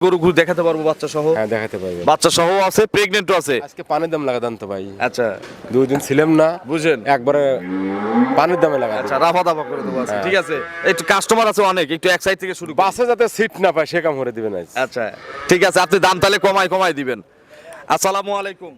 গরু ঘুরে দেখাতে পারব বাচ্চা সহ? হ্যাঁ দেখাতে পারবে। বাচ্চা সহ আছে প্রেগনেন্টও আছে? আজকে পানির দাম লাগা তো ভাই। আচ্ছা। দুই দিন ছিলাম না বুঝেন। একবারে পানির দামে লাগা আচ্ছা রাফা দাফা করে দেবো আচ্ছা ঠিক আছে? একটু কাস্টমার আছে অনেক একটু এক সাইড থেকে শুরু বাসে যাতে সিট না পায় সে কাম করে দিবেন আচ্ছা ঠিক আছে আপনি দাম তাহলে কমাই কমাই দিবেন। আসসালামু আলাইকুম।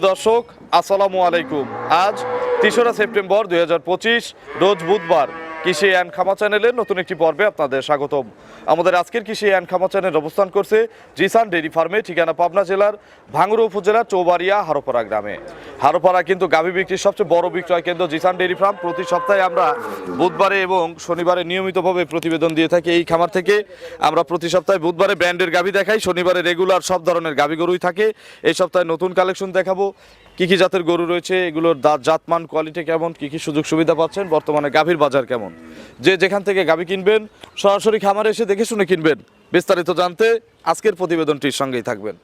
প্রিয় দর্শক আসসালামু আলাইকুম। আজ তেসরা সেপ্টেম্বর দুই হাজার পঁচিশ রোজ বুধবার। কৃষি অ্যান্ড খামা চ্যানেলের নতুন একটি পর্বে আপনাদের স্বাগতম। আমাদের আজকের কৃষি অ্যান্ড খামা চ্যানেল অবস্থান করছে জিসান ডেইরি ফার্মে, ঠিকানা পাবনা জেলার ভাঙ্গুড়া উপজেলার চৌবাড়িয়া, হারোপাড়া গ্রামে। হারোপাড়া কিন্তু গাভী বিক্রির সবচেয়ে বড় বিক্রয় কেন্দ্র জিসান ডেইরি ফার্ম। প্রতি সপ্তাহে আমরা বুধবারে এবং শনিবারে নিয়মিতভাবে প্রতিবেদন দিয়ে থাকি এই খামার থেকে। আমরা প্রতি সপ্তাহে বুধবারে ব্র্যান্ডের গাভী দেখাই, শনিবারে রেগুলার সব ধরনের গাভী গরুই থাকে। এই সপ্তাহে নতুন কালেকশন দেখাবো। কি কি জাতের গরু রয়েছে? এগুলোর জাতমান কোয়ালিটি কেমন? কি কি সুযোগ সুবিধা পাচ্ছেন? বর্তমানে গাভীর বাজার কেমন? যে যেখান থেকে গাভী কিনবেন সরাসরি খামারে এসে দেখে শুনে কিনবেন। বিস্তারিত জানতে আজকের প্রতিবেদনটির সঙ্গেই থাকবেন।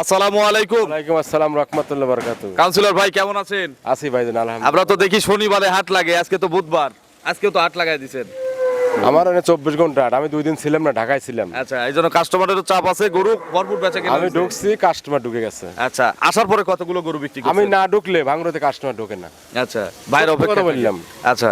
আসসালামু আলাইকুম। ওয়ালাইকুম আসসালাম রহমতুল্লাহ বারকাতু কাউন্সিলর ভাই কেমন আছেন? আসি ভাইজান আলহামদুলিল্লাহ। আমরা তো দেখি শনিবারে হাট লাগে আজকে তো বুধবার। আজকেও তো হাট লাগাই দিছেন। আমার এনে চব্বিশ ঘণ্টা আমি দুই দিন ছিলাম না ঢাকায় ছিলাম। আচ্ছা এই জন্য কাস্টমারের চাপ আছে গরু ভরপুর বেচা কেনা আমি ঢুকছি কাস্টমার ঢুকে গেছে। আচ্ছা আসার পরে কতগুলো গরু বিক্রি আমি না ঢুকলে ভাঙড়তে কাস্টমার ঢোকে না। আচ্ছা বাইরে অপেক্ষা বললাম। আচ্ছা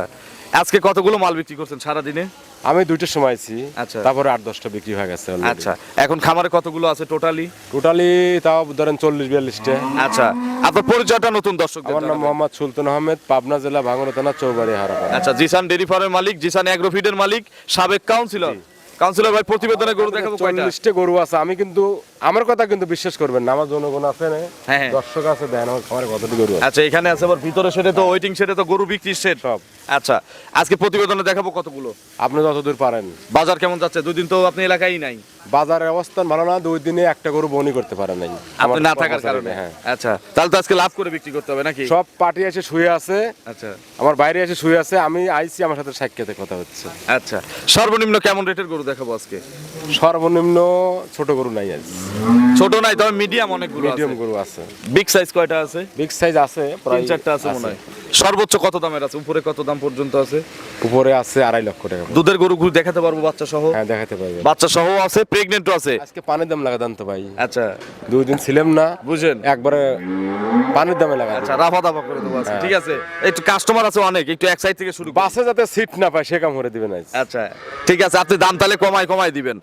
আজকে কতগুলো মাল বিক্রি করছেন সারা দিনে আমি দুইটার সময় আছি আচ্ছা। তারপরে আট দশটা বিক্রি হয়ে গেছে আচ্ছা এখন খামারে কতগুলো আছে টোটালি? টোটালি তাও ধরেন চল্লিশ বিয়াল্লিশটা। আচ্ছা আপনার পরিচয়টা নতুন দর্শক আমার নাম মোহাম্মদ সুলতান আহমেদ পাবনা জেলা ভাঙড়া থানা চৌবাড়ি হারাপা আচ্ছা জিসান ডেরি ফার্মের মালিক জিসান অ্যাগ্রোফিডের মালিক সাবেক কাউন্সিলর কাউন্সিলর ভাই প্রতিবেদনে গরু দেখাবো কয়টা? গরু আছে। আমি কিন্তু আমার কথা কিন্তু বিশ্বাস করবেন না। আমার জনগণ আছে না। হ্যাঁ, হ্যাঁ। দর্শক আছে দেন আমার খামারে কতটি গরু আছে। আচ্ছা এখানে আছে আবার ভিতরে সেটে তো ওয়েটিং সেটে তো গরু বিক্রির সেট। সব। আচ্ছা আজকে প্রতিবেদনে দেখাবো কতগুলো? আপনি যতদূর পারেন। বাজার কেমন যাচ্ছে? দুদিন তো আপনি এলাকায় নাই। বাজারের অবস্থান ভালো না দুই দিনে একটা গরু বনি করতে পারে নাই। আপনি না থাকার কারণে? হ্যাঁ। আচ্ছা তাহলে তো আজকে লাভ করে বিক্রি করতে হবে নাকি? সব পার্টি এসে শুয়ে আছে। আচ্ছা। আমার বাইরে এসে শুয়ে আছে। আমি আইছি আমার সাথে সাক্ষাতে কথা হচ্ছে। আচ্ছা সর্বনিম্ন কেমন রেটের গরু দেখাবো আজকে? সর্বনিম্ন ছোট গরু নাই আজ। ছোট নাই তবে মিডিয়াম অনেকগুলো আছে। মিডিয়াম গরু আছে। বিগ সাইজ কয়টা আছে? বিগ সাইজ আছে প্রায় চারটা আছে মনে হয়। সর্বোচ্চ কত দামের আছে? উপরে কত দাম পর্যন্ত আছে? উপরে আছে আড়াই লক্ষ টাকা। দুধের গরু ঘুরে দেখাতে পারব বাচ্চা সহ? হ্যাঁ দেখাতে পারবে। বাচ্চা সহ আছে প্রেগনেন্টও আছে? আজকে পানির দাম লাগা দেন তো ভাই। আচ্ছা। দুই দিন ছিলাম না বুঝেন। একবারে পানির দামে লাগা আচ্ছা রাফা দাফা করে দেবো আজকে। ঠিক আছে? একটু কাস্টমার আছে অনেক একটু এক সাইড থেকে শুরু বাসে যাতে সিট না পায় সে কাম করে দিবেন আচ্ছা ঠিক আছে আপনি দাম তাহলে কমাই কমাই দিবেন।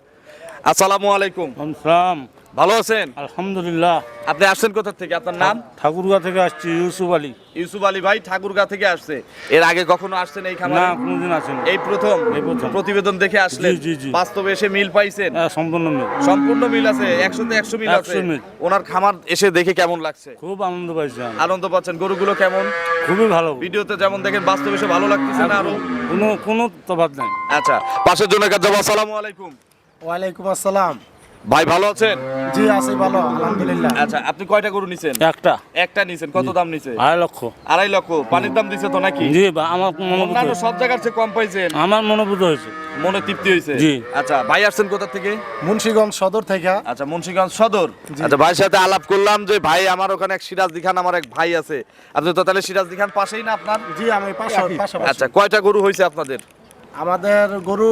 আসসালামু আলাইকুম। সালাম। ভালো আছেন? আলহামদুলিল্লাহ। আপনি আসছেন কোথা থেকে? আপনার নাম? ঠাকুরগা থেকে আসছি ইউসুফ আলী। ইউসুফ আলী ভাই ঠাকুরগা থেকে আসছে। এর আগে কখনো আসছেন এই না খামারে কোনোদিন আসেনি। এই প্রথম? এই প্রথম। প্রতিবেদন দেখে আসলেন? জি, জি। বাস্তবে এসে মিল পাইছেন? হ্যাঁ, সম্পূর্ণ মিল। সম্পূর্ণ মিল আছে? একশোতে একশো মিল আছে? 100 মিল। ওনার খামার এসে দেখে কেমন লাগছে? খুব আনন্দ পাইছি আনন্দ পাচ্ছেন? গরুগুলো কেমন? খুবই ভালো ভিডিওতে যেমন দেখেন বাস্তবে এসে ভালো লাগতেছে না আরও? কোনো কোনো তফাৎ নাই। আচ্ছা পাশের জন্য কাজ আসসালামু আলাইকুম। ওয়ালাইকুম আসসালাম। ভাই ভালো আছেন? জি আছি ভালো আলহামদুলিল্লাহ। আচ্ছা আপনি কয়টা গরু নিছেন? একটা। একটা নিছেন কত দাম নিছে? আড়াই লক্ষ। আড়াই লক্ষ পানির দাম দিছে তো নাকি? জি বা আমার মনোভূত অন্যান্য হয়েছে। সব জায়গার চেয়ে কম পাইছেন। আমার মনোভূত হয়েছে। মনে তৃপ্তি হয়েছে জি। আচ্ছা ভাই আসছেন কোথা থেকে? মুন্সিগঞ্জ সদর থেকে। আচ্ছা মুন্সিগঞ্জ সদর। আচ্ছা ভাইয়ের সাথে আলাপ করলাম যে ভাই আমার ওখানে এক সিরাজদি খান আমার এক ভাই আছে। আপনি তো তাহলে সিরাজ দিখান পাশেই না আপনার? জি আমি পাশা পাশাপাশি। আচ্ছা কয়টা গরু হয়েছে আপনাদের? আমাদের গরু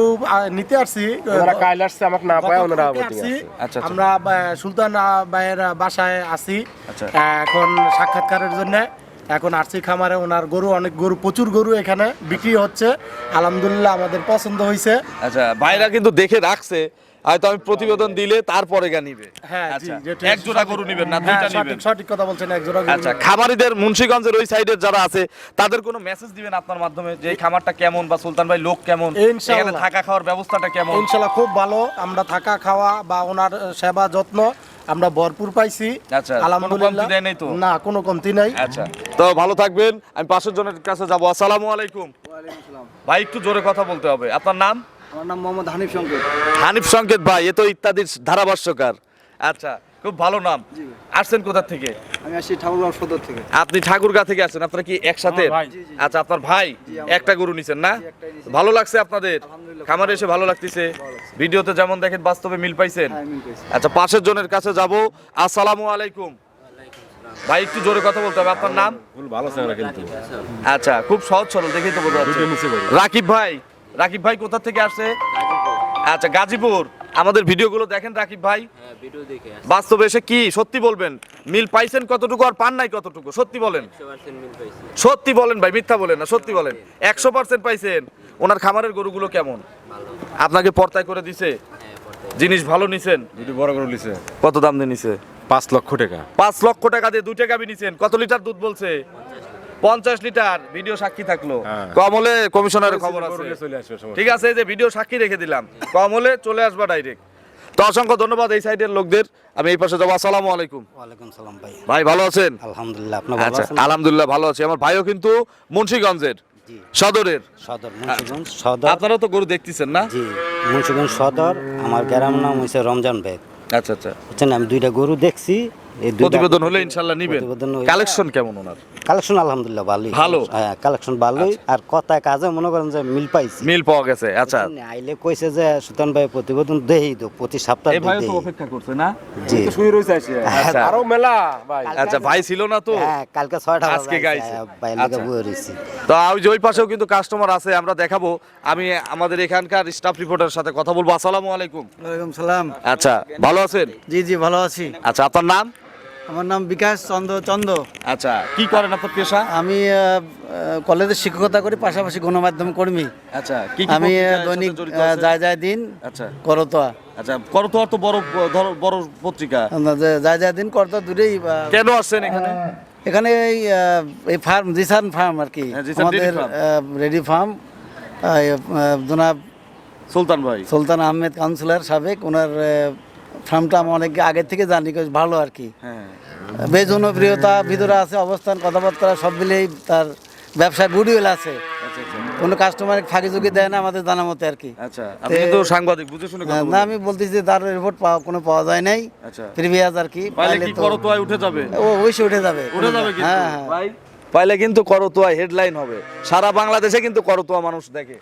নিতে আসছি ওনারা কাইল আসছে আমাকে না পায় ওনারা আসছি। আচ্ছা, আচ্ছা। আমরা সুলতান ভাইয়ের বাসায় আছি আচ্ছা। এখন সাক্ষাৎকারের জন্য এখন আরসি খামারে ওনার গরু অনেক গরু প্রচুর গরু এখানে বিক্রি হচ্ছে। আলহামদুলিল্লাহ আমাদের পছন্দ হয়েছে আচ্ছা ভাইরা কিন্তু দেখে রাখছে। হয়তো আমি প্রতিবেদন দিলে তারপরে গা নিবে। হ্যাঁ আচ্ছা এক জোড়া গরু নিবেন না হ্যাঁ দুইটা সঠিক নিবেন। সঠিক কথা বলছেন এক জোড়া গরু আচ্ছা খামারিদের মুন্সিগঞ্জের ওই সাইডের যারা আছে তাদের কোনো মেসেজ দিবেন আপনার মাধ্যমে যে খামারটা কেমন বা সুলতান ভাই লোক কেমন? এখানে থাকা খাওয়ার ব্যবস্থাটা কেমন? ইনশাল্লাহ খুব ভালো। আমরা থাকা খাওয়া বা ওনার সেবা যত্ন আমরা ভরপুর পাইছি। আচ্ছা? না কোনো কমতি নাই। আচ্ছা তো ভালো থাকবেন আমি পাঁচশো জনের কাছে যাব। আসসালামু আলাইকুম। ভাই একটু জোরে কথা বলতে হবে। আপনার নাম? আমার নাম মোহাম্মদ হানিফ সংকেত। হানিফ সংকেত ভাই এ তো ইত্যাদির ধারাভাষ্যকার। আচ্ছা খুব ভালো নাম। আসছেন কোথা থেকে? আমি আসছি ঠাকুরগাঁও সদর থেকে। আপনি ঠাকুরগা থেকে আসছেন আপনারা কি একসাথে? আচ্ছা আপনার ভাই? একটা গরু নিছেন না? ভালো লাগছে আপনাদের? খামারে এসে ভালো লাগতেছে? ভিডিওতে যেমন দেখেন বাস্তবে মিল পাইছেন? হ্যাঁ। আচ্ছা পাশের জনের কাছে যাব। আসসালামু আলাইকুম। ভাই একটু জোরে কথা বলতে হবে। আপনার নাম? ফুল ভালো কিন্তু। আচ্ছা খুব সহজ সরল দেখেই তো বোঝা যাচ্ছে। করি। রাকিব ভাই রাকিব ভাই কোথা থেকে আসছে? আচ্ছা গাজীপুর। আমাদের ভিডিওগুলো দেখেন রাকিব ভাই। বাস্তবে এসে কি সত্যি বলবেন? মিল পাইছেন কতটুকু আর পান নাই কতটুকু? সত্যি বলেন। সত্যি বলেন ভাই মিথ্যা বলেন না সত্যি বলেন। একশো পার্সেন্ট পাইছেন। ওনার খামারের গরুগুলো কেমন? আপনাকে পর্তায় করে দিছে? জিনিস ভালো নিছেন? দুটি বড় গরু লিছে কত দাম দিয়ে নিছে? পাঁচ লক্ষ টাকা। পাঁচ লক্ষ টাকা দিয়ে দুইটা গাবি নিছেন কত লিটার দুধ বলছে? পঞ্চাশ লিটার ভিডিও সাক্ষী থাকল। হ্যাঁ। কম হলে কমিশনারের খবর আছে। ঠিক আছে এই যে ভিডিও সাক্ষী রেখে দিলাম। কম হলে চলে আসবা ডাইরেক্ট তো অসংখ্য ধন্যবাদ এই সাইডের লোকদের। আমি এই পাশে যাব। আসসালামু আলাইকুম। ওয়ালাইকুম সালাম ভাই। ভাই ভালো আছেন? আলহামদুলিল্লাহ আপনার ভালো আচ্ছা আছেন? আলহামদুলিল্লাহ ভালো আছি। আমার ভাইও কিন্তু মুন্সিগঞ্জের সদরের। সদর মুন্সিগঞ্জ সদর। আপনারাও তো গরু দেখতেছেন না? জি মুন্সিগঞ্জ সদর। আমার গ্রাম নাম হয়েছে রমজান বেগ। আচ্ছা আচ্ছা। বুঝছেন আমি দুইটা গরু দেখছি। এই প্রতিবেদন হলে ইনশাল্লাহ নিবেন। কালেকশন কেমন ওনার? কালেকশন আলহামদুলিল্লাহ ভালোই। ভালো? হ্যাঁ কালেকশন ভালোই। আর কথায় কাজে মনে করেন যে মিল পাইছি। মিল পাওয়া গেছে আচ্ছা। আইলে কইছে যে সুতন ভাই প্রতিবেদন দেই তো প্রতি সপ্তাহে এই ভাইও তো অপেক্ষা করছে না? জি। তো শুয়ে রয়েছে আসে। আচ্ছা। আরও মেলা ভাই। আচ্ছা ভাই ছিল না তো? হ্যাঁ কালকে ছয়টা আজকে গাইছে। ভাই লেগে আচ্ছা। বয়ে রইছি। তো ওই ওই পাশেও কিন্তু কাস্টমার আছে আমরা দেখাবো। আমি আমাদের এখানকার স্টাফ রিপোর্টার সাথে কথা বলব। আসসালামু আলাইকুম। ওয়ালাইকুম সালাম। আচ্ছা ভালো আছেন? জি জি ভালো আছি। আচ্ছা আপনার নাম? আমার নাম বিকাশ চন্দ্র চন্দ্র আচ্ছা কি করেন আপনার পেশা? আমি কলেজে শিক্ষকতা করি পাশাপাশি গণমাধ্যম কর্মী। আচ্ছা কি আমি দৈনিক যায় যায় দিন আচ্ছা। করতোয়া। আচ্ছা করতোয়া তো বড় ধরো বড় পত্রিকা। যায় যায় দিন করতোয়া দূরেই কেন আসছেন এখানে? এখানে এই এই ফার্ম জিসান ফার্ম আর কি। হ্যাঁ, আমাদের রেডি ফার্ম। জনাব সুলতান ভাই। সুলতান আহমেদ কাউন্সিলর সাবেক ওনার ফার্মটা আমি অনেক আগে থেকে জানি ভালো আর কি। হ্যাঁ। বেশ জনপ্রিয়তা ভিতরে আছে অবস্থান কথাবার্তা সব মিলেই তার ব্যবসায় গুডউইল আছে। আচ্ছা আচ্ছা। কোনো কাস্টমার ফাঁকি ঝুঁকি দেয় না আমাদের জানা মতে আর কি। আচ্ছা আপনি কিন্তু সাংবাদিক বুঝে শুনে কথা না আমি বলতেছি যে তার রিপোর্ট পাওয়া কোনো পাওয়া যায় নাই। আচ্ছা। প্রিভিয়াস আর কি পাইলে পাইলে কি করতোয়ায় উঠে যাবে? ও অবশ্যই উঠে যাবে। উঠে যাবে কিন্তু। হ্যাঁ হ্যাঁ। ভাই পাইলে কিন্তু করতোয়া হেডলাইন হবে। সারা বাংলাদেশে কিন্তু করতোয়া মানুষ দেখে।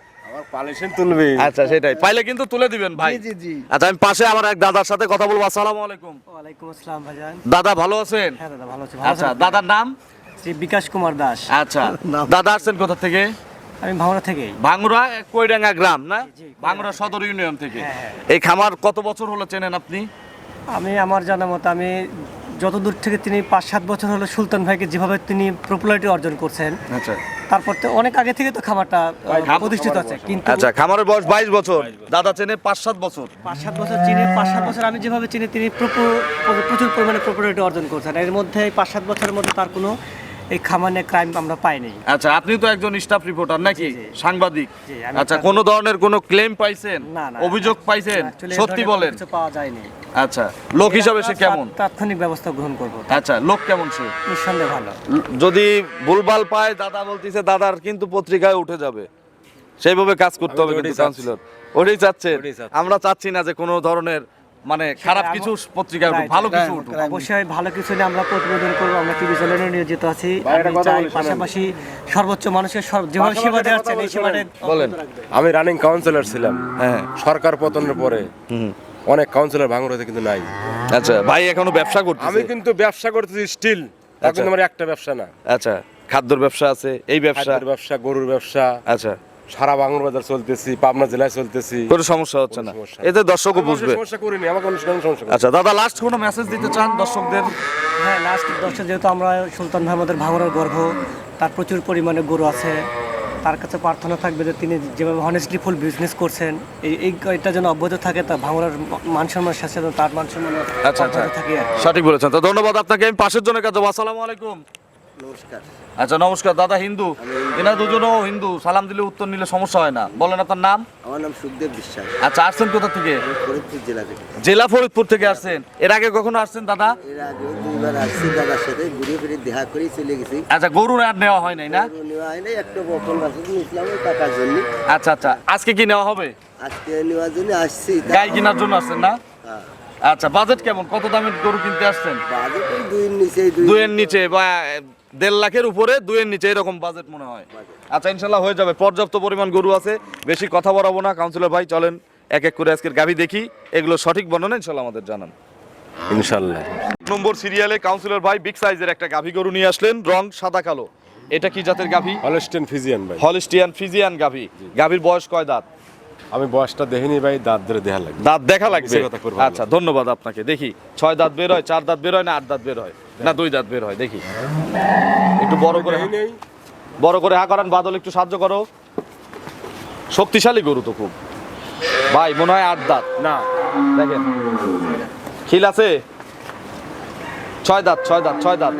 তুলবে। আচ্ছা সেটাই। পাইলে কিন্তু তুলে দিবেন ভাই। জি জি জি। আচ্ছা আমি পাশে আমার এক দাদার সাথে কথা বলব। আসসালামু আলাইকুম। ওয়ালাইকুম আসসালাম ভাইজান। দাদা ভালো আছেন? হ্যাঁ দাদা ভালো আছি। আচ্ছা দাদার নাম? শ্রী বিকাশ কুমার দাস। আচ্ছা দাদা আসছেন কোথা থেকে? আমি ভাঙড়া কইডাঙ্গা গ্রাম না? সদর ইউনিয়ন থেকে। হ্যাঁ, এই খামার কত বছর হলো চেনেন আপনি? আমি আমার জানা মতো আমি যতদূর থেকে তিনি পাঁচ সাত বছর হলো সুলতান ভাইকে যেভাবে তিনি পপুলারিটি অর্জন করছেন আচ্ছা। তারপর তো অনেক আগে থেকে তো খামারটা প্রতিষ্ঠিত আছে। কিন্তু আচ্ছা খামারের বয়স বাইশ বছর। দাদা চেনে পাঁচ সাত বছর। পাঁচ সাত বছর চিনে পাঁচ সাত বছর আমি যেভাবে চিনি তিনি প্রপু- প্রচুর পরিমাণে পপুলারিটি অর্জন করছেন। এর মধ্যে পাঁচ সাত বছরের মধ্যে তার কোনো এই খামার নিয়ে ক্রাইম আমরা পাইনি। আচ্ছা আপনি তো একজন স্টাফ রিপোর্টার নাকি। সাংবাদিক। আচ্ছা কোনো ধরনের কোনো ক্লেম পাইছেন? না না অভিযোগ পাইছেন? সত্যি বলেন। কিছু পাওয়া যায়নি। আচ্ছা লোক হিসাবে সে কেমন? তাৎক্ষণিক ব্যবস্থা গ্রহণ করব। আচ্ছা লোক কেমন সে? নিঃসন্দেহে ভালো। যদি ভুলভাল পায় দাদা বলতিছে দাদার কিন্তু পত্রিকায় উঠে যাবে। সেইভাবে কাজ করতে হবে কিন্তু কাউন্সিলর ওটাই চাচ্ছে। আমরা চাচ্ছি না যে কোনো ধরনের মানে খারাপ কিছু পত্রিকায় উঠুক ভালো কিছু উঠুক। অবশ্যই ভালো কিছু নিয়ে আমরা প্রতিবেদন করব আমরা টিভি চ্যানেলে নিয়োজিত আছি। পাশাপাশি সর্বোচ্চ মানুষের যেভাবে সেবা দেওয়া বলি, এই সেবাটা বলেন। আমি রানিং কাউন্সিলর ছিলাম। হ্যাঁ সরকার পতনের পরে অনেক কাউন্সিলর ভাঙড়াতে কিন্তু নাই। আচ্ছা ভাই এখনও ব্যবসা করতেছে? আমি কিন্তু ব্যবসা করতেছি স্টিল এখন আমার একটা ব্যবসা না। আচ্ছা খাদ্যর ব্যবসা আছে এই ব্যবসা। ব্যবসা গরুর ব্যবসা। আচ্ছা। সারা বাংলা বাজার চলতেছি পাবনা জেলায় চলতেছি। কোনো সমস্যা হচ্ছে না। এতে দর্শকও বুঝবে। সমস্যা করিনি আমার কোনো সমস্যা আচ্ছা দাদা লাস্ট কোনো মেসেজ দিতে চান দর্শকদের? হ্যাঁ লাস্ট দশটা যেহেতু আমরা সুলতান ভাই আমাদের ভাঙড়ার গর্ভ তার প্রচুর পরিমাণে গরু আছে। তার কাছে প্রার্থনা থাকবে যে তিনি যেভাবে হনেস্টলি ফুল বিজনেস করছেন এই এই এটা যেন অব্যাহত থাকে তা ভাঙড়ার মান সম্মানের সাথে তার মান সম্মান আচ্ছা আচ্ছা। থাকে সঠিক বলেছেন। তো ধন্যবাদ আপনাকে আমি পাশের জনের কাছে আসসালামু আলাইকুম। আচ্ছা নমস্কার দাদা হিন্দু। এনারা দুজনও হিন্দু সালাম দিলে উত্তর নিলে সমস্যা হয় না। বলেন আপনার নাম? আমার নাম সুখদেব বিশ্বাস। আচ্ছা আসছেন কোথা থেকে? ফরিদপুর জেলা থেকে। জেলা ফরিদপুর থেকে আসছেন। এর আগে কখনো আসছেন দাদা? এর আগে দুইবার আসছি দাদার সাথে। ঘুরে ফিরে দেখা করে চলে গেছি। আচ্ছা গরু আর নেওয়া হয় নাই না? গরু নেওয়া হয় নাই একটা গাছে নিয়েছিলাম ওই টাকার জন্য। আচ্ছা আচ্ছা আজকে কি নেওয়া হবে? আজকে নেওয়ার জন্য আসছি। গাই কেনার জন্য আসছেন না? হ্যাঁ। আচ্ছা বাজেট কেমন? কত দামের গরু কিনতে আসছেন? বাজেট ওই দুইয়ের নিচে দুই দুইয়ের নিচে বা দেড় লাখের উপরে দুইয়ের নিচে এরকম বাজেট মনে হয়। আচ্ছা ইনশাল্লাহ হয়ে যাবে। পর্যাপ্ত পরিমাণ গরু আছে বেশি কথা বলাবো না। কাউন্সিলর ভাই চলেন এক এক করে আজকের গাভি দেখি। এগুলো সঠিক বর্ণনা ইনশাল্লাহ আমাদের জানান। ইনশাল্লাহ। নম্বর সিরিয়ালে কাউন্সিলর ভাই বিগ সাইজের একটা গাভি গরু নিয়ে আসলেন রং সাদা কালো। এটা কি জাতের গাভি? হলস্টেন ফিজিয়ান ভাই। হলিস্টিয়ান ফিজিয়ান গাভি। গাভির বয়স কয় দাঁত? আমি বয়সটা দেখিনি ভাই দাঁত ধরে দেখা লাগবে। দাঁত দেখা লাগবে। আচ্ছা ধন্যবাদ আপনাকে। দেখি ছয় দাঁত বের হয় চার দাঁত বের হয় না আট দাঁত বের হয়? না দুই দাঁত বের হয় দেখি। একটু বড় করে বড় করে হা করান বাদল একটু সাহায্য করো। শক্তিশালী গরু তো খুব। ভাই মনে হয় আট দাঁত। না দেখেন। খিল আছে? ছয় দাঁত ছয় দাঁত ছয় দাঁত।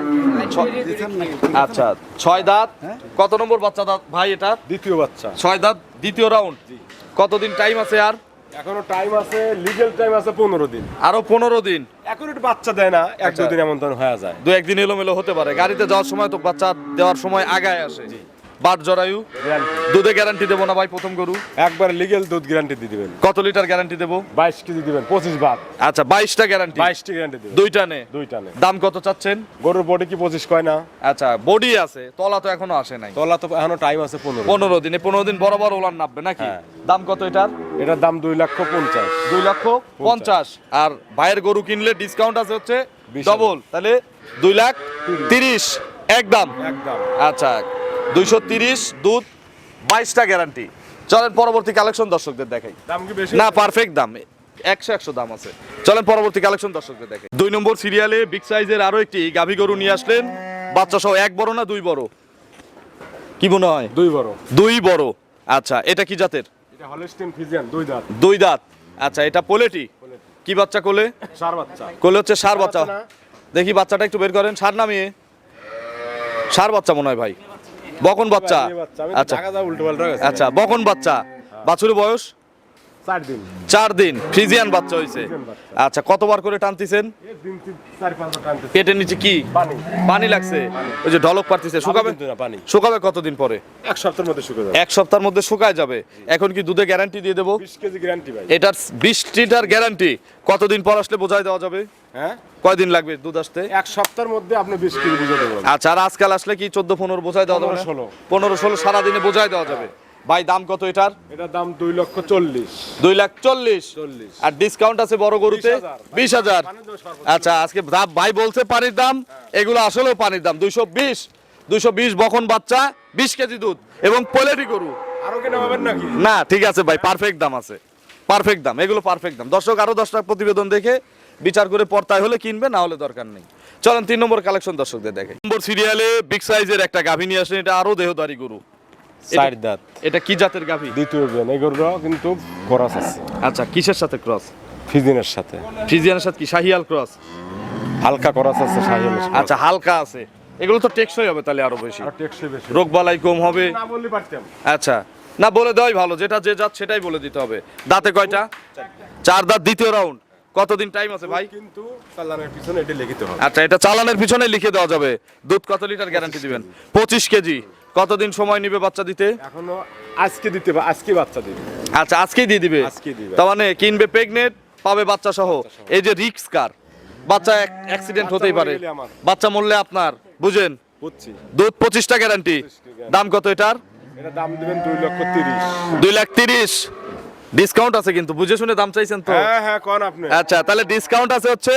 আচ্ছা ছয় দাঁত। কত নম্বর বাচ্চা দাঁত? ভাই এটা? দ্বিতীয় বাচ্চা। ছয় দাঁত দ্বিতীয় রাউন্ড। কতদিন টাইম আছে আর? এখনও টাইম আছে লিগেল টাইম আছে পনেরো দিন। আরও পনেরো দিন? এখন একটু বাচ্চা দেয় না এক আচ্ছা। দুদিন এমন তখন হয়ে যায়। দু একদিন এলোমেলো হতে পারে। গাড়িতে যাওয়ার সময় তো বাচ্চা দেওয়ার সময় আগায় আসে। বাট জরায়ু। দুধে গ্যারান্টি দেবো না ভাই প্রথম গরু। একবার লিগেল দুধ গ্যারান্টি দিয়ে দিবেন। কত লিটার গ্যারান্টি দেবো? বাইশ কেজি দিবেন পঁচিশ বাদ আচ্ছা বাইশটা গ্যারান্টি বাইশটি গ্যারান্টি দিবেন। দুইটা নে। দুইটা নে। দাম কত চাচ্ছেন? গরুর বডি কি পঁচিশ কয় না? আচ্ছা বডি আছে তলা তো এখনও আসে নাই। তলা তো এখনও টাইম আছে পনেরো পনেরো দিনে পনেরো দিন বরাবর ওলান নামবে নাকি? হ্যাঁ। দাম কত এটার? এটার দাম দুই লক্ষ পঞ্চাশ। দুই লক্ষ পঞ্চাশ। আর ভাইয়ের গরু কিনলে ডিসকাউন্ট আছে হচ্ছে ডবল তাহলে দুই লাখ তিরিশ। একদম একদম আচ্ছা দুইশো তিরিশ দুধ বাইশটা গ্যারান্টি চলেন পরবর্তী কালেকশন দর্শকদের দেখাই। না পারফেক্ট দাম। একশো একশো দাম আছে। চলেন পরবর্তী কালেকশন দর্শকদের দেখে দুই নম্বর সিরিয়ালে বিগ সাইজের আরও একটি গাভী গরু নিয়ে আসলেন। বাচ্চা সহ এক বড় না দুই বড়? কি মনে হয়? দুই বড়। দুই বড়। আচ্ছা এটা কি জাতের? এটা হলস্টিন ফিজিয়ান দুই দাঁত। দুই দাঁত। আচ্ছা এটা পোলেটি? কি বাচ্চা কোলে? সার বাচ্চা। কোলে হচ্ছে সার বাচ্চা। দেখি বাচ্চাটা একটু বের করেন। সার নামিয়ে। সার বাচ্চা মনে হয় ভাই। বকন বাচ্চা। আচ্ছা। আচ্ছা বকন বাচ্চা। বাছুর বয়স? চার দিন। ফ্রিজিয়ান বাচ্চা হয়েছে আচ্ছা কতবার করে টানতেছেন? পেটের নিচে কি? পানি। লাগছে? ওই যে ঢলক পারতেছে শুকাবে? শুকাবে কতদিন পরে? এক সপ্তাহের মধ্যে শুকে যাবে এক সপ্তাহের মধ্যে শুকায় যাবে। এখন কি দুধে গ্যারান্টি দিয়ে দেবো? এটার বিশ লিটার গ্যারান্টি কতদিন পর আসলে বোঝাই দেওয়া যাবে? হ্যাঁ? কয়দিন লাগবে দুধ আসতে? এক সপ্তাহের মধ্যে আপনি বিশ কেজি বুঝে দেবেন আচ্ছা আর আজকাল আসলে কি চোদ্দ পনেরো বোঝাই দেওয়া যাবে ষোলো। পনেরো ষোলো সারাদিনে বোঝাই দেওয়া যাবে। ভাই দাম কত এটার? এটার দাম দুই লক্ষ চল্লিশ। দুই লাখ চল্লিশ। চল্লিশ। আর ডিসকাউন্ট আছে বড় গরুতে? বিশ হাজার। আচ্ছা আজকে ভাই বলছে পানির দাম এগুলো আসলেও পানির দাম। দুইশো বিশ দুইশো বিশ বখন বাচ্চা বিশ কেজি দুধ এবং পোলেটি গরু। আরও কিনা পাবেন নাকি? না ঠিক আছে ভাই পারফেক্ট দাম আছে। পারফেক্ট দাম এগুলো পারফেক্ট দাম। দর্শক আরও দশটা প্রতিবেদন দেখে বিচার করে পর্তায় হলে কিনবে না হলে দরকার নেই। চলেন তিন নম্বর কালেকশন দর্শকদের দেখে নম্বর সিরিয়ালে বিগ সাইজের একটা গাভী নিয়ে আসেন এটা আরও দেহদারি গরু। চার দাঁত। এটা কি জাতের গাভী? দ্বিতীয় বেন এগুলো কিন্তু খরচ আছে। আচ্ছা কিসের সাথে ক্রস ফিজিনের সাথে। ফ্রিজিয়ানের সাথে কি শাহিয়াল ক্রস হালকা খরচ আছে সাথে। আচ্ছা হালকা আছে। এগুলো তো টেকসই হবে তাহলে আরও বেশি। টেকসই বেশি। রোগ বালাই কম হবে। না বললে পারতাম আচ্ছা না বলে দেওয়াই ভালো যেটা যে জাত সেটাই বলে দিতে হবে। দাঁতে কয়টা? চার দাঁত দ্বিতীয় রাউন্ড কতদিন টাইম আছে ভাই? কিন্তু চালানের পিছনে এটা লিখিত হবে। আচ্ছা এটা চালানের পিছনে লিখে দেওয়া যাবে। দুধ কত লিটার গ্যারান্টি দিবেন? পঁচিশ কেজি। কতদিন সময় নিবে বাচ্চা দিতে? এখনও আজকে দিতে বা আজকে বাচ্চা দিবে। আচ্ছা আজকেই দিয়ে দিবে? আজকেই দিবে। তার মানে কিনবে প্রেগনেন্ট পাবে বাচ্চা সহ। এই যে রিক্স কার বাচ্চা অ্যাক্সিডেন্ট হতেই পারে। বাচ্চা মরলে আপনার বুঝেন? বুঝছি। দুধ পঁচিশটা গ্যারান্টি দাম কত এটার? এটা দাম দিবেন দুই লক্ষ তিরিশ। দুই লাখ তিরিশ। ডিসকাউন্ট আছে কিন্তু বুঝে শুনে দাম চাইছেন তো? হ্যাঁ হ্যাঁ কোন আপনি? আচ্ছা তাহলে ডিসকাউন্ট আছে হচ্ছে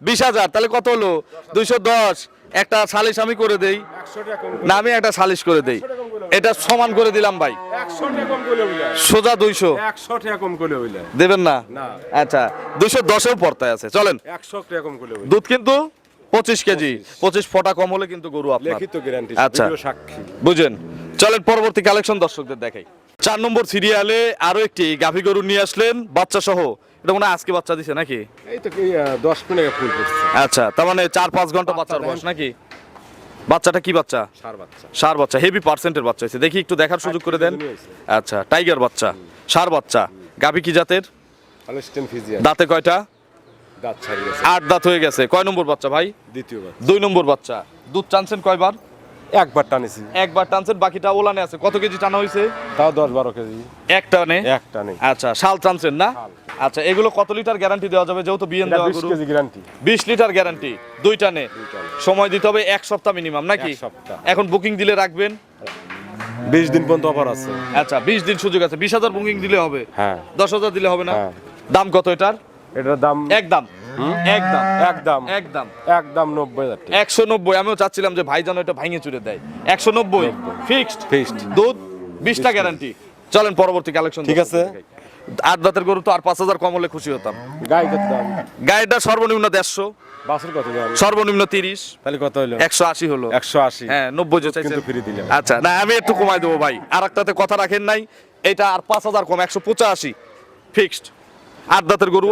বিশ হাজার। তাহলে কত হলো? দুইশো দশ। একটা সালিশ আমি করে দেই। একশো টাকা কম না আমি একটা সালিশ করে দেই। এটা সমান করে দিলাম ভাই। একশো টাকা কম করে হইলে সোজা দুইশো। একশো টাকা কম করে হইলে দেবেন না? না। আচ্ছা দুইশো দশেও পর্তায় আছে। চলেন। দুধ কিন্তু পঁচিশ কেজি। পঁচিশ। ফটা কম হলে কিন্তু গরু আপনার। লিখিত গ্যারান্টি আচ্ছা। ভিডিও সাক্ষী। বুঝেন। চলেন পরবর্তী কালেকশন দর্শকদের দেখাই। চার নম্বর সিরিয়ালে আরও একটি গাভী গরু নিয়ে আসলেন বাচ্চা সহ এটা মনে আজকে বাচ্চা দিছে নাকি? এই তো কি দশ মিনিট ফুল আচ্ছা তার মানে চার পাঁচ ঘণ্টা বাচ্চার বয়স নাকি? বাচ্চাটা কি বাচ্চা? সার বাচ্চা। সার বাচ্চা হেভি পার্সেন্টের বাচ্চা হয়েছে। দেখি একটু দেখার সুযোগ করে দেন। আচ্ছা টাইগার বাচ্চা সার বাচ্চা। গাভী কি জাতের? দাঁতে কয়টা? দাঁত আট দাঁত হয়ে গেছে। কয় নম্বর বাচ্চা ভাই? দ্বিতীয়বার দুই নম্বর বাচ্চা। দুধ চানছেন কয়বার? একবার টানেছি। একবার টানছেন বাকিটা ওলানে আছে। কত কেজি টানা হয়েছে তাও দশ বারো কেজি। এক টানে? এক টানে। আচ্ছা শাল টানছেন না? আচ্ছা এগুলো কত লিটার গ্যারান্টি দেওয়া যাবে? যেহেতু বিএন দেওয়া বিশ গরু। কেজি গ্যারান্টি বিশ লিটার গ্যারান্টি দুই টানে। সময় দিতে হবে এক সপ্তাহ মিনিমাম নাকি? এক সপ্তাহ। এখন বুকিং দিলে রাখবেন? বিশ দিন পর্যন্ত অফার আছে। আচ্ছা বিশ দিন সুযোগ আছে। বিশ হাজার বুকিং দিলে হবে। হ্যাঁ। দশ হাজার দিলে হবে না? হ্যাঁ। দাম কত এটার? এটার দাম একদম একদম একদম। একদম। একদম নব্বই হাজার টাকা। একশো নব্বই আমিও চাচ্ছিলাম যে ভাই যেন এটা ভাঙে চুরে দেয়। একশো নব্বই ফিক্সড Fixed। দুধ বিশটা গ্যারান্টি চলেন পরবর্তী কালেকশন ঠিক আছে। আট দাঁতের গরু তো আর পাঁচ হাজার কম হলে খুশি হতাম। গাড়িটা সর্বনিম্ন দেড়শো। সর্বনিম্ন তিরিশ। তাহলে কত হলো? একশো আশি হলো। একশো আশি। হ্যাঁ নব্বই কিন্তু দিলাম। আচ্ছা না আমি একটু কমাই দেবো ভাই। আর একটাতে কথা রাখেন নাই। এটা আর পাঁচ হাজার কম একশো পঁচাশি। ফিক্সড আট দাঁতের গরু?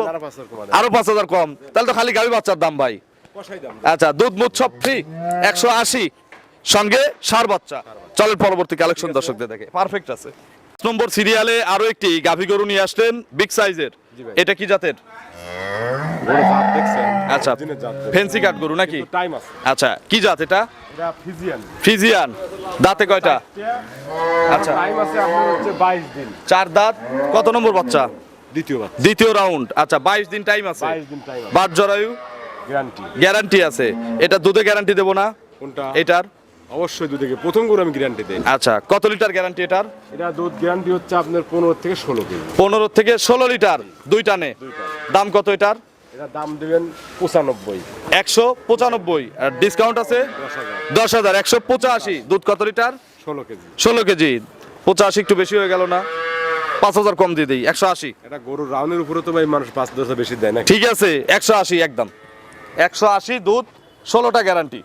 আরও পাঁচ হাজার কমা তাহলে তো খালি গাভী বাচ্চার দাম ভাই। আচ্ছা দুধ মুধ সব ফ্রি একশো আশি। সঙ্গে সার বাচ্চা। চলেন পরবর্তী কালেকশন দর্শকদের দেখে। পারফেক্ট আছে। নম্বর সিরিয়ালে আরও একটি গাভী গরু নিয়ে আসলেন বিগ সাইজের এটা কি জাতের? আচ্ছা। ফেন্সি কাট গরু নাকি? আচ্ছা কি জাত এটা? ফিজিয়ান দাঁতে কয়টা? আচ্ছা। চার দাঁত। কত নম্বর বাচ্চা? দ্বিতীয় রাউন্ড আচ্ছা বাইশ দিন টাইম আছে। বাইশ দিন টাইম আছে। বাদ জরায়ু? গ্যারান্টি গ্যারান্টি আছে। এটা দুধে গ্যারান্টি দেবো না? কোনটা? এটার? অবশ্যই প্রথম গরু আমি গ্যারান্টি দেই। আচ্ছা কত লিটার গ্যারান্টি এটার? এটা দুধ গ্যারান্টি হচ্ছে আপনার পনেরো থেকে ষোলো কেজি। পনেরো থেকে ষোলো লিটার দুই টানে। দাম কত এটার? এটা দাম দেবেন পঁচানব্বই। একশো পঁচানব্বই। আর ডিসকাউন্ট আছে? দশ হাজার। দশ হাজার একশো পঁচাশি। দুধ কত লিটার? ষোলো কেজি। ষোলো কেজি। পঁচাশি একটু বেশি হয়ে গেল না? পাঁচ হাজার কম দিয়ে দিই একশো আশি। এটা গরুর রাউন্ডের উপরে তো ভাই মানুষ পাঁচ দশ বেশি দেয় না ঠিক আছে একশো আশি একদম। একশো আশি দুধ ষোলোটা গ্যারান্টি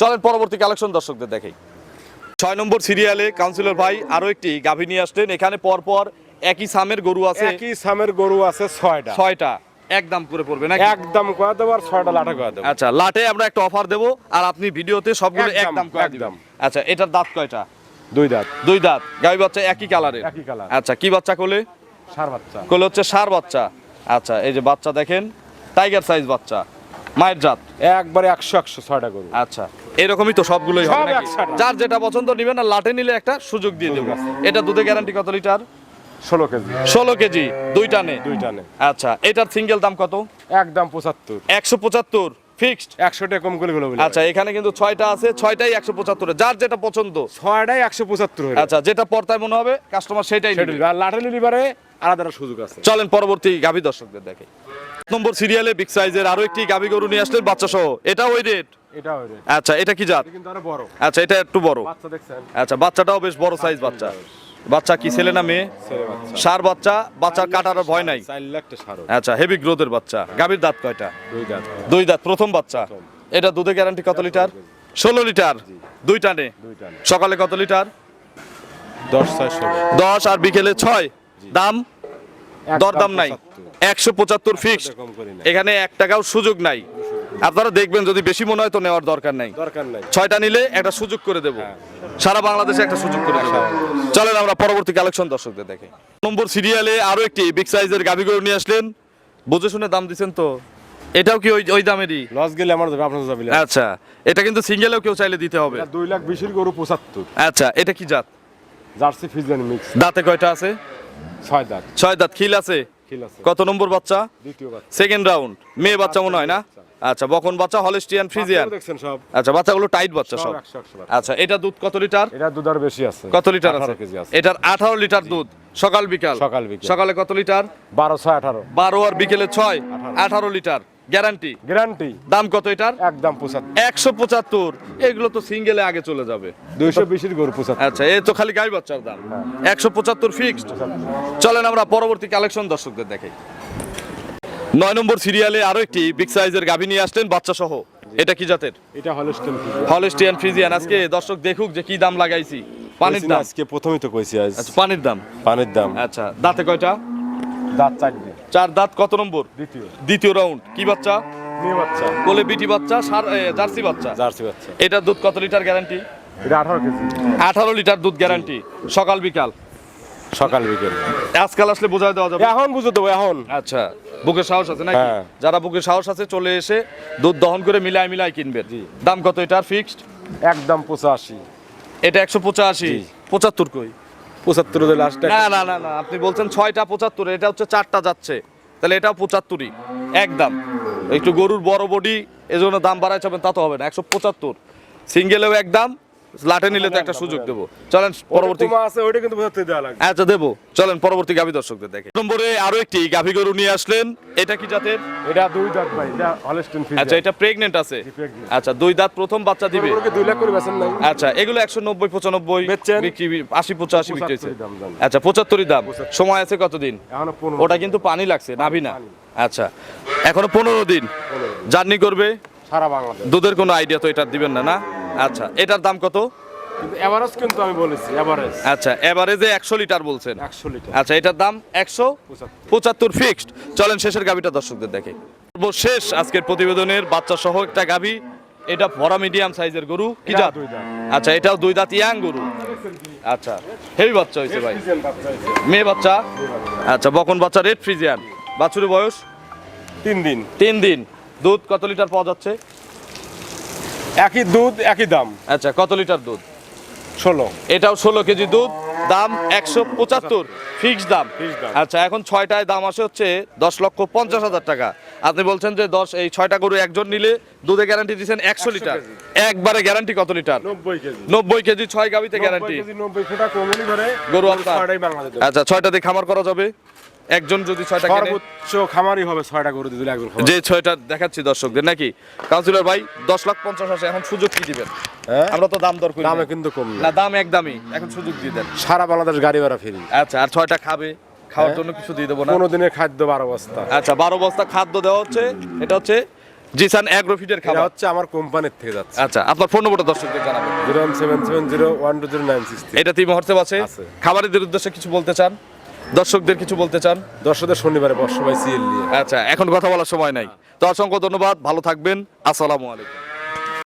চলেন পরবর্তী কালেকশন দর্শকদের দেখাই। ছয় নম্বর সিরিয়ালে কাউন্সিলর ভাই আরও একটি গাভী নিয়ে আসলেন। এখানে পরপর একই সামের গরু আছে। একই সামের গরু আছে ছয়টা। ছয়টা। একদম করে পড়বে নাকি? একদম কয়া দেবো আর ছয়টা লাঠা কয়া দেবো। আচ্ছা লাটে আমরা একটা অফার দেবো আর আপনি ভিডিওতে সবগুলো একদম, করে একদম। আচ্ছা এটার দাঁত কয়টা? দুই দাঁত। দুই দাঁত। গাভী বাচ্চা একই কালারের? একই কালার। আচ্ছা কি বাচ্চা কোলে? সার বাচ্চা। কোলে হচ্ছে সার বাচ্চা। আচ্ছা এই যে বাচ্চা দেখেন টাইগার সাইজ বাচ্চা মায়ের জাত? একবারে একশো একশো ছয়টা গরু। আচ্ছা এরকমই তো সবগুলোই হবে? যার যেটা পছন্দ নিবেন আর লাটে নিলে একটা সুযোগ দিয়ে দেবো। এটা দুধে গ্যারান্টি কত লিটার? ষোলো কেজি। ষোলো কেজি দুই টানে? দুই টানে। আচ্ছা এটার সিঙ্গেল দাম কত? একদম পঁচাত্তর। একশো পঁচাত্তর। ফিক্সড একশো টাকা কম করে গুলো আচ্ছা এখানে কিন্তু ছয়টা আছে ছয়টাই একশো পঁচাত্তরে যার যেটা পছন্দ। ছয়টাই একশো পঁচাত্তর হয়ে আচ্ছা যেটা পর্তায় মনে হবে কাস্টমার সেটাই নেবে। আর লাঠা লিবারে আলাদা সুযোগ আছে। চলেন পরবর্তী গাভী দর্শকদের দেখে। নম্বর সিরিয়ালে বিগ সাইজের আরও একটি গাভী গরু নিয়ে আসলেন বাচ্চা সহ এটা ওই রেট এটা আচ্ছা এটা কি জাত? কিন্তু আরও বড়। আচ্ছা এটা একটু বড়। বাচ্চা দেখছেন। আচ্ছা বাচ্চাটাও বেশ বড় সাইজ বাচ্চা। বাচ্চা কি ছেলে না মেয়ে? সার বাচ্চা বাচ্চার কাটার ভয় নাই। আচ্ছা হেভি গ্রোথের বাচ্চা। গাভীর দাঁত কয়টা? দুই দাঁত। প্রথম বাচ্চা। এটা দুধে গ্যারান্টি কত লিটার? ষোলো লিটার। দুই টানে? সকালে কত লিটার? দশ আর বিকেলে ছয়? দাম? দরদাম নাই। একশো পঁচাত্তর ফিক্স কম করি না এখানে এক টাকাও সুযোগ নাই। আপনারা দেখবেন যদি বেশি মনে হয় তো নেওয়ার দরকার নাই। দরকার নাই। ছয়টা নিলে একটা সুযোগ করে দেব। সারা বাংলাদেশে একটা সুযোগ করে দেবো। চলেন আমরা পরবর্তী কালেকশন দর্শকদের দেখে। নম্বর সিরিয়ালে আরও একটি বিগ সাইজের গাভী গরু নিয়ে আসলেন। বুঝে শুনে দাম দিচ্ছেন তো। এটাও কি ওই ওই দামেরই? লস গেলে আমার যাবে আপনার যাবে আচ্ছা। এটা কিন্তু সিঙ্গেলেও কেউ চাইলে দিতে হবে। দুই লাখ বিশের গরু পঁচাত্তর। আচ্ছা এটা কি জাত? Jersey Friesian mix. দাঁতে কয়টা আছে? ছয় দাঁত। ছয় দাঁত খিল আছে? খিল আছে। কত নম্বর বাচ্চা? দ্বিতীয় বাচ্চা। সেকেন্ড রাউন্ড মেয়ে বাচ্চা মনে হয় না? আচ্ছা বকন বাচ্চা হলিস্টিয়ান ফ্রিজিয়ান। দেখছেন সব। আচ্ছা বাচ্চাগুলো টাইট বাচ্চা সব। আচ্ছা এটা দুধ কত লিটার? এটা দুধ আর বেশি আছে কত লিটার আছে? কেজি আছে। এটার আঠারো লিটার দুধ সকাল বিকাল? সকাল বিকাল। সকালে কত লিটার? বারো ছয় আঠারো। বারো আর বিকেলে ছয়? আঠারো। লিটার। গ্যারান্টি? গ্যারান্টি। দাম কত এটার? একদম পঁচাত্তর। একশো পঁচাত্তর। এগুলো তো সিঙ্গেলে আগে চলে যাবে। দুইশো বিশের গরু পঁচাত্তর। আচ্ছা এই তো খালি গাই বাচ্চার দাম। একশো পঁচাত্তর ফিক্সড চলেন আমরা পরবর্তী কালেকশন দর্শকদের দেখাই। নয় নম্বর সিরিয়ালে আরও একটি বিগ সাইজের গাভী নিয়ে আসলেন বাচ্চা সহ এটা কি জাতের? এটা হলস্টেন হলিস্টিয়ান ফ্রিজিয়ান আজকে দর্শক দেখুক যে কি দাম লাগাইছি। পানির দাম? আজকে প্রথমই তো কইছি আজ। আচ্ছা পানির দাম? পানির দাম। আচ্ছা দাঁতে কয়টা? দাঁত চারটে চার দাঁত কত নম্বর? দ্বিতীয়। দ্বিতীয় রাউন্ড কি বাচ্চা? মেয়ে বাচ্চা। কোলে বিটি বাচ্চা সার জার্সি বাচ্চা? জার্সি বাচ্চা। এটার দুধ কত লিটার গ্যারান্টি এটা আঠারো কেজি। আঠারো লিটার দুধ গ্যারান্টি সকাল বিকাল? সকাল বিকেল। আজকাল আসলে বোঝাই দেওয়া যাবে। এখন বুঝো দেবো এখন। আচ্ছা বুকের সাহস আছে নাকি? হ্যাঁ। যারা বুকের সাহস আছে চলে এসে দুধ দহন করে মিলাই মিলাই কিনবেন। দাম কত এটার ফিক্সড একদম পঁচাশি। এটা একশো পঁচাশি। পঁচাত্তর কই? পঁচাত্তর লাস্ট না না না না আপনি বলছেন ছয়টা পঁচাত্তর এটা হচ্ছে চারটা যাচ্ছে। তাহলে এটাও পঁচাত্তরই। একদম। একটু গরুর বড় বডি এজন্য দাম বাড়াই চাবেন তা তো হবে না। একশো পঁচাত্তর। সিঙ্গেলেও একদম। লাটে নিলে তো একটা সুযোগ দেবো। চলেন পরবর্তী আছে ওইটা কিন্তু দেওয়া লাগবে। আচ্ছা দেবো। চলেন পরবর্তী গাভী দর্শকদের দেখে। নম্বরে আরও একটি গাভী গরু নিয়ে আসলেন। এটা কি জাতের? এটা দুই দাঁত ভাই এটা হলস্টিন আচ্ছা এটা প্রেগনেন্ট আছে। আচ্ছা দুই দাঁত প্রথম বাচ্চা দিবে। দুই লাখ করে বেছেন নাই। আচ্ছা এগুলো একশো নব্বই পঁচানব্বই বেচছেন? বিক্রি আশি পঁচাশি বিক্রি হয়েছে। 75 দাম আচ্ছা সময় আছে কতদিন? এখনও পনেরো ওটা কিন্তু পানি লাগছে নাভি না? আচ্ছা এখনও পনেরো দিন। জার্নি করবে? সারা বাংলাদেশ। দুধের কোনো আইডিয়া তো এটার দিবেন না না? আচ্ছা এটার দাম কত? এভারেজ কিন্তু আমি বলেছি এভারেজ আচ্ছা এভারেজে একশো লিটার বলছেন। একশো লিটার। আচ্ছা এটার দাম একশো পঁচাত্তর। ফিক্সড চলেন শেষের গাভিটা দর্শকদের দেখে। শেষ আজকের প্রতিবেদনের বাচ্চা সহ একটা গাভি এটা বড় মিডিয়াম সাইজের গরু। কি এটা জাত? আচ্ছা এটাও দুই দাঁত ইয়াং গরু। আচ্ছা হেভি বাচ্চা হয়েছে ভাই। মেয়ে বাচ্চা? আচ্ছা বকন বাচ্চা রেড ফ্রিজিয়ান বাছুরের বয়স? তিন দিন। তিন দিন। দুধ কত লিটার পাওয়া যাচ্ছে? একই দুধ একই দাম। আচ্ছা কত লিটার দুধ? ষোলো। এটাও ষোলো কেজি দুধ দাম একশো পঁচাত্তর। ফিক্স দাম আচ্ছা এখন ছয়টায় দাম আসে হচ্ছে দশ লক্ষ পঞ্চাশ হাজার টাকা। আপনি বলছেন যে দশ এই ছয়টা গরু একজন নিলে দুধে গ্যারান্টি দিচ্ছেন একশো লিটার। একবারে গ্যারান্টি কত লিটার? নব্বই কেজি। ছয় গাবিতে গ্যারান্টি গরু আপনার? আচ্ছা ছয়টা দিয়ে খামার করা যাবে? একজন যদি ছয়টা সর্বোচ্চ খামারই হবে ছয়টা গরু দিলে একজন যে ছয়টা দেখাচ্ছি দর্শকদের নাকি? কাউন্সিলর ভাই দশ লাখ পঞ্চাশ আসে এখন সুযোগ কি দিবেন? হ্যাঁ? আমরা তো দাম দর করি দামে কিন্তু কম না। দাম একদমই। এখন সুযোগ দিয়ে দেন। সারা বাংলাদেশ গাড়ি ভাড়া ফ্রি। আচ্ছা আর ছয়টা খাবে খাওয়ার হ্যাঁ? জন্য কিছু দিয়ে দেবো না? কোনো দিনের খাদ্য বারো বস্তা। আচ্ছা বারো বস্তা খাদ্য দেওয়া হচ্ছে। এটা হচ্ছে জিসান অ্যাগ্রোফিটের খাবার। হচ্ছে আমার কোম্পানির থেকে যাচ্ছে। আচ্ছা আপনার ফোন নম্বরটা দর্শকদের জানাবেন। Zero seven seven zero one two zero nine six এটা তিন হোয়াটসঅ্যাপ আছে। খাবারের উদ্দেশ্যে কিছু বলতে চান? দর্শকদের কিছু বলতে চান? দর্শকদের শনিবারে বর্ষ ভাই সিএল নিয়ে। আচ্ছা এখন কথা বলার সময় নাই। তো অসংখ্য ধন্যবাদ ভালো থাকবেন আসসালামু আলাইকুম।